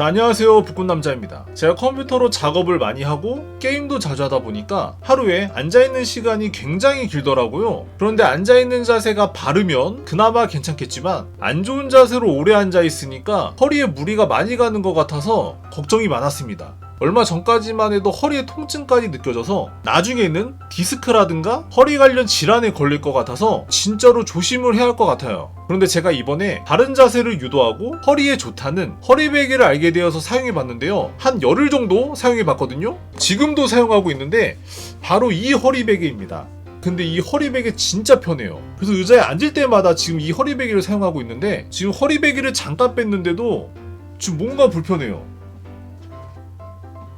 자, 안녕하세요. 북군남자입니다. 제가 컴퓨터로 작업을 많이 하고 게임도 자주 하다 보니까 하루에 앉아있는 시간이 굉장히 길더라고요. 그런데 앉아있는 자세가 바르면 그나마 괜찮겠지만 안 좋은 자세로 오래 앉아있으니까 허리에 무리가 많이 가는 것 같아서 걱정이 많았습니다. 얼마 전까지만 해도 허리에 통증까지 느껴져서 나중에는 디스크라든가 허리 관련 질환에 걸릴 것 같아서 진짜로 조심을 해야 할 것 같아요. 그런데 제가 이번에 바른 자세를 유도하고 허리에 좋다는 허리 베개를 알게 되어서 사용해 봤는데요. 한 열흘 정도 사용해 봤거든요. 지금도 사용하고 있는데 바로 이 허리 베개입니다. 근데 이 허리 베개 진짜 편해요. 그래서 의자에 앉을 때마다 지금 이 허리 베개를 사용하고 있는데 지금 허리 베개를 잠깐 뺐는데도 지금 뭔가 불편해요.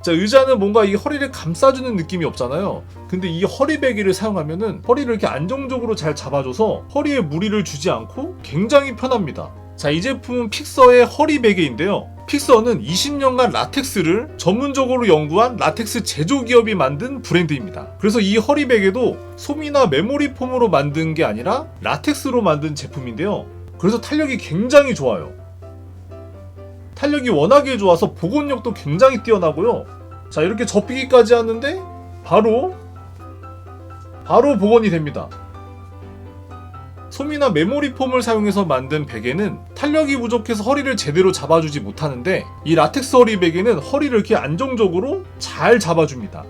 자, 의자는 뭔가 이 허리를 감싸주는 느낌이 없잖아요. 근데 이 허리 베개를 사용하면은 허리를 이렇게 안정적으로 잘 잡아줘서 허리에 무리를 주지 않고 굉장히 편합니다. 자, 이 제품은 픽서의 허리 베개인데요. 픽서는 20년간 라텍스를 전문적으로 연구한 라텍스 제조 기업이 만든 브랜드입니다. 그래서 이 허리 베개도 솜이나 메모리 폼으로 만든 게 아니라 라텍스로 만든 제품인데요. 그래서 탄력이 굉장히 좋아요. 탄력이 워낙에 좋아서 복원력도 굉장히 뛰어나고요. 자 이렇게 접히기까지 하는데 바로 바로 복원이 됩니다. 솜이나 메모리 폼을 사용해서 만든 베개는 탄력이 부족해서 허리를 제대로 잡아주지 못하는데 이 라텍스 허리 베개는 허리를 이렇게 안정적으로 잘 잡아줍니다.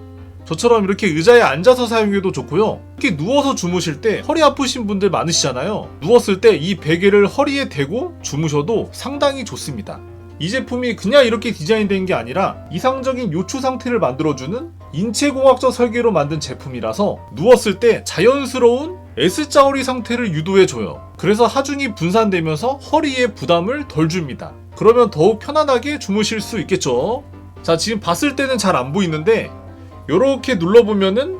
저처럼 이렇게 의자에 앉아서 사용해도 좋고요. 이렇게 누워서 주무실 때 허리 아프신 분들 많으시잖아요. 누웠을 때 이 베개를 허리에 대고 주무셔도 상당히 좋습니다. 이 제품이 그냥 이렇게 디자인된 게 아니라 이상적인 요추 상태를 만들어주는 인체공학적 설계로 만든 제품이라서 누웠을 때 자연스러운 S자 허리 상태를 유도해줘요. 그래서 하중이 분산되면서 허리에 부담을 덜 줍니다. 그러면 더욱 편안하게 주무실 수 있겠죠. 자, 지금 봤을 때는 잘 안 보이는데 이렇게 눌러보면은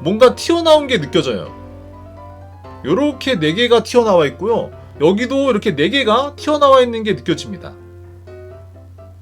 뭔가 튀어나온 게 느껴져요. 이렇게 4개가 튀어나와 있고요. 여기도 이렇게 4개가 튀어나와 있는 게 느껴집니다.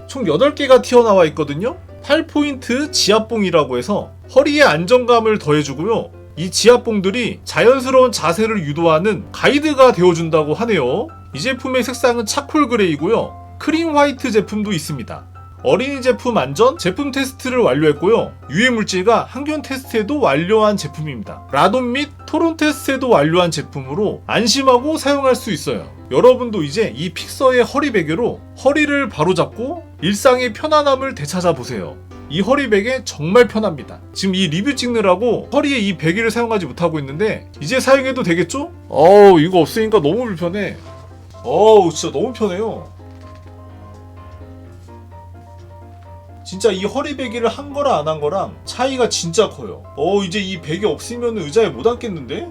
총 8개가 튀어나와 있거든요. 8포인트 지압봉이라고 해서 허리에 안정감을 더해주고요. 이 지압봉들이 자연스러운 자세를 유도하는 가이드가 되어준다고 하네요. 이 제품의 색상은 차콜 그레이고요. 크림 화이트 제품도 있습니다. 어린이 제품 안전 제품 테스트를 완료했고요. 유해 물질과 항균 테스트에도 완료한 제품입니다. 라돈 및 토론 테스트에도 완료한 제품으로 안심하고 사용할 수 있어요. 여러분도 이제 이 픽서의 허리 베개로 허리를 바로잡고 일상의 편안함을 되찾아 보세요. 이 허리 베개 정말 편합니다. 지금 이 리뷰 찍느라고 허리에 이 베개를 사용하지 못하고 있는데 이제 사용해도 되겠죠? 어우 이거 없으니까 너무 불편해. 어우 진짜 너무 편해요. 진짜 이 허리 베개를 한 거랑 안 한 거랑 차이가 진짜 커요. 어 이제 이 베개 없으면 의자에 못 앉겠는데?